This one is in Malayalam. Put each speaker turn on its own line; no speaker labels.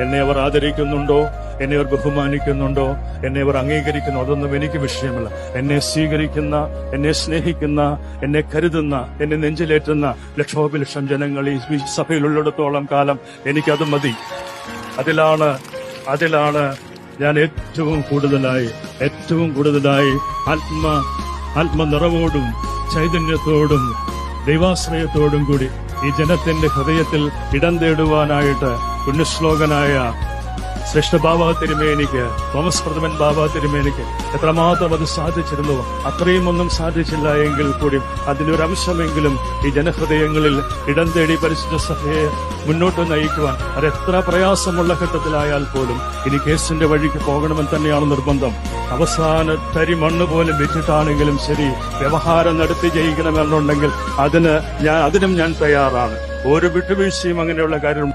എന്നെ അവർ ആദരിക്കുന്നുണ്ടോ? എന്നെ അവർ ബഹുമാനിക്കുന്നുണ്ടോ? എന്നെ അവർ അംഗീകരിക്കുന്നു? അതൊന്നും എനിക്ക് വിഷയമല്ല. എന്നെ സ്വീകരിക്കുന്ന എന്നെ സ്നേഹിക്കുന്ന എന്നെ കരുതുന്ന എന്നെ നെഞ്ചിലേറ്റുന്ന ലക്ഷോപലക്ഷം ജനങ്ങൾ ഈ സഭയിലുള്ളിടത്തോളം കാലം എനിക്കത് മതി. അതിലാണ് അതിലാണ് ഞാൻ ഏറ്റവും കൂടുതലായി ഏറ്റവും കൂടുതലായി ആത്മ ആത്മനിറവോടും ചൈതന്യത്തോടും ദൈവാശ്രയത്തോടും കൂടി ഈ ജനത്തിന്റെ ഹൃദയത്തിൽ ഇടം തേടുവാനായിട്ട് പുണ്യശ്ലോകനായ ശ്രേഷ്ഠ ബാബ തിരുമേനിക്ക് തോമസ് പ്രഥമൻ ബാബ തിരുമേനിക്ക് എത്രമാത്രം അത് സാധിച്ചിരുന്നു അത്രയും ഒന്നും സാധിച്ചില്ല എങ്കിൽ കൂടി അതിലൊരംശമെങ്കിലും ഈ ജനഹൃദയങ്ങളിൽ ഇടം തേടി പരിശുദ്ധ സഭയെ മുന്നോട്ട് നയിക്കുവാൻ അത് എത്ര പ്രയാസമുള്ള ഘട്ടത്തിലായാൽ പോലും ഇനി കേസിന്റെ വഴിക്ക് പോകണമെന്ന് തന്നെയാണ് നിർബന്ധം. അവസാന തരി മണ്ണ് പോലും വിറ്റിട്ടാണെങ്കിലും ശരി വ്യവഹാരം നടത്തി ജയിക്കണമെന്നുണ്ടെങ്കിൽ അതിന് ഞാൻ അതിനും ഞാൻ തയ്യാറാണ്. ഒരു വിട്ടുവീഴ്ചയും അങ്ങനെയുള്ള കാര്യം